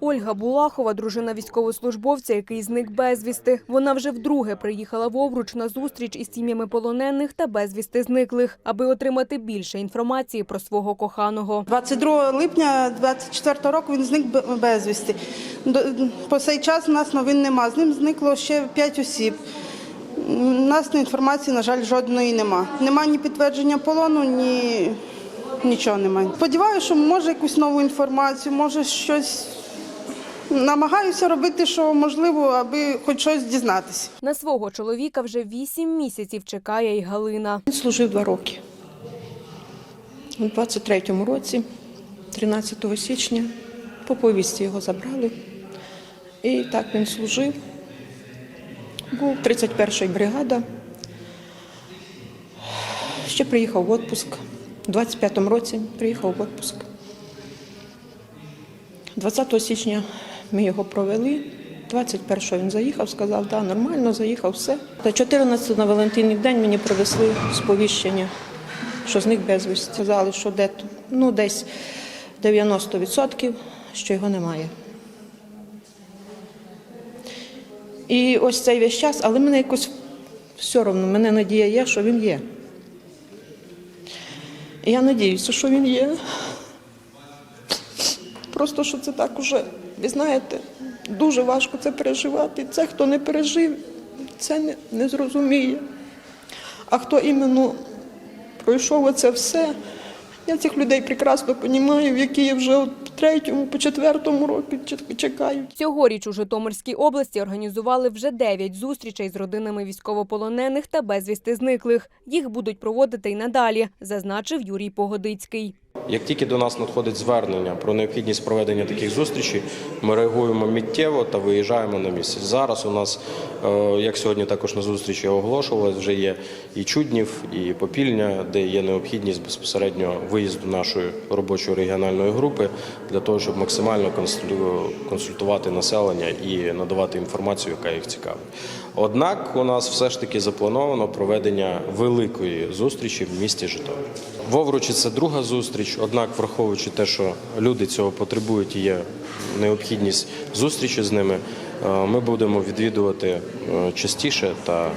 Ольга Булахова, дружина військовослужбовця, який зник безвісти. Вона вже вдруге приїхала в Овруч на зустріч із сім'ями полонених та безвісти зниклих, аби отримати більше інформації про свого коханого. 22 липня 24 року він зник безвісти. По цей час у нас новин нема. З ним зникло ще 5 осіб. У нас інформації, на жаль, жодної нема. Нема ні підтвердження полону, ні нічого немає. Сподіваюся, що може якусь нову інформацію, може щось. Намагаюся робити, що можливо, аби хоч щось дізнатися. На свого чоловіка вже вісім місяців чекає й Галина. Він служив два роки. У 23-му році, 13 січня, по повісті його забрали. І так він служив. Був 31-ша бригада. Ще приїхав в відпуск. У 25-му році приїхав в відпуск. 20 січня ми його провели. 21-го він заїхав, сказав, да, нормально, заїхав, все. Та 14 на Валентинний день мені привезли сповіщення, що зник безвісти. Сказали, що де, ну, десь 90%, що його немає. І ось цей весь час, але мене якось все одно, мене надія є, що він є. Я надіюся, що він є. Просто що це так уже, ви знаєте, дуже важко це переживати. Це хто не пережив, це не, не зрозуміє. А хто іменно пройшов оце все, я цих людей прекрасно розумію, які вже от по третьому, по четвертому року чекають. Цьогоріч у Житомирській області організували вже дев'ять зустрічей з родинами військовополонених та безвісти зниклих. Їх будуть проводити й надалі, зазначив Юрій Погодицький. Як тільки до нас надходить звернення про необхідність проведення таких зустрічей, ми реагуємо миттєво та виїжджаємо на місце. Зараз у нас, е, як сьогодні також на зустрічі оголошувалось, вже є і Чуднів, і Попільня, де є необхідність безпосередньо виїзду нашої робочої регіональної групи для того, щоб максимально консультувати населення і надавати інформацію, яка їх цікавить. Однак у нас все ж таки заплановано проведення великої зустрічі в місті Житомир. В Овручі це друга зустріч, однак, враховуючи те, що люди цього потребують і є необхідність зустрічі з ними, е, ми будемо відвідувати е, частіше та е,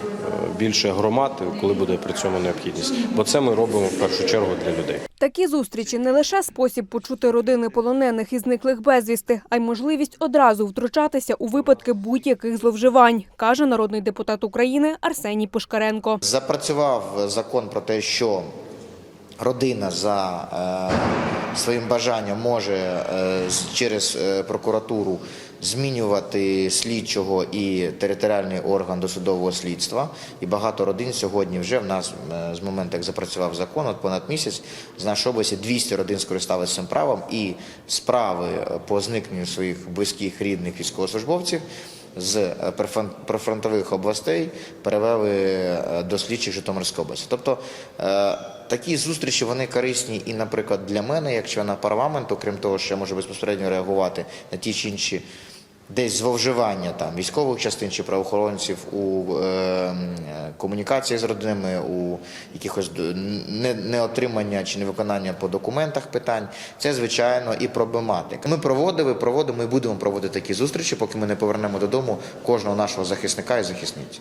більше громад, коли буде при цьому необхідність. Бо це ми робимо в першу чергу для людей. Такі зустрічі не лише спосіб почути родини полонених і зниклих безвісти, а й можливість одразу втручатися у випадки будь-яких зловживань, каже народний депутат України Арсеній Пушкаренко. Запрацював закон про те, що родина за е, своїм бажанням може е, через е, прокуратуру змінювати слідчого і територіальний орган досудового слідства. І багато родин сьогодні вже в нас з моменту, як запрацював закон, от понад місяць з нашої області 200 родин скористалися цим правом, і справи по зникненню своїх близьких рідних військовослужбовців з е, прифронтових областей перевели е, до слідчих Житомирської області. Тобто е, такі зустрічі вони корисні і, наприклад, для мене, як члена парламенту, крім того, що я можу безпосередньо реагувати на ті чи інші. Десь зловживання там військових частин чи правоохоронців у е, комунікації з родинами, у якихось не, неотримання чи невиконання по документах питань. Це звичайно і проблематика. Ми проводили, проводимо і будемо проводити такі зустрічі, поки ми не повернемо додому кожного нашого захисника і захисниці.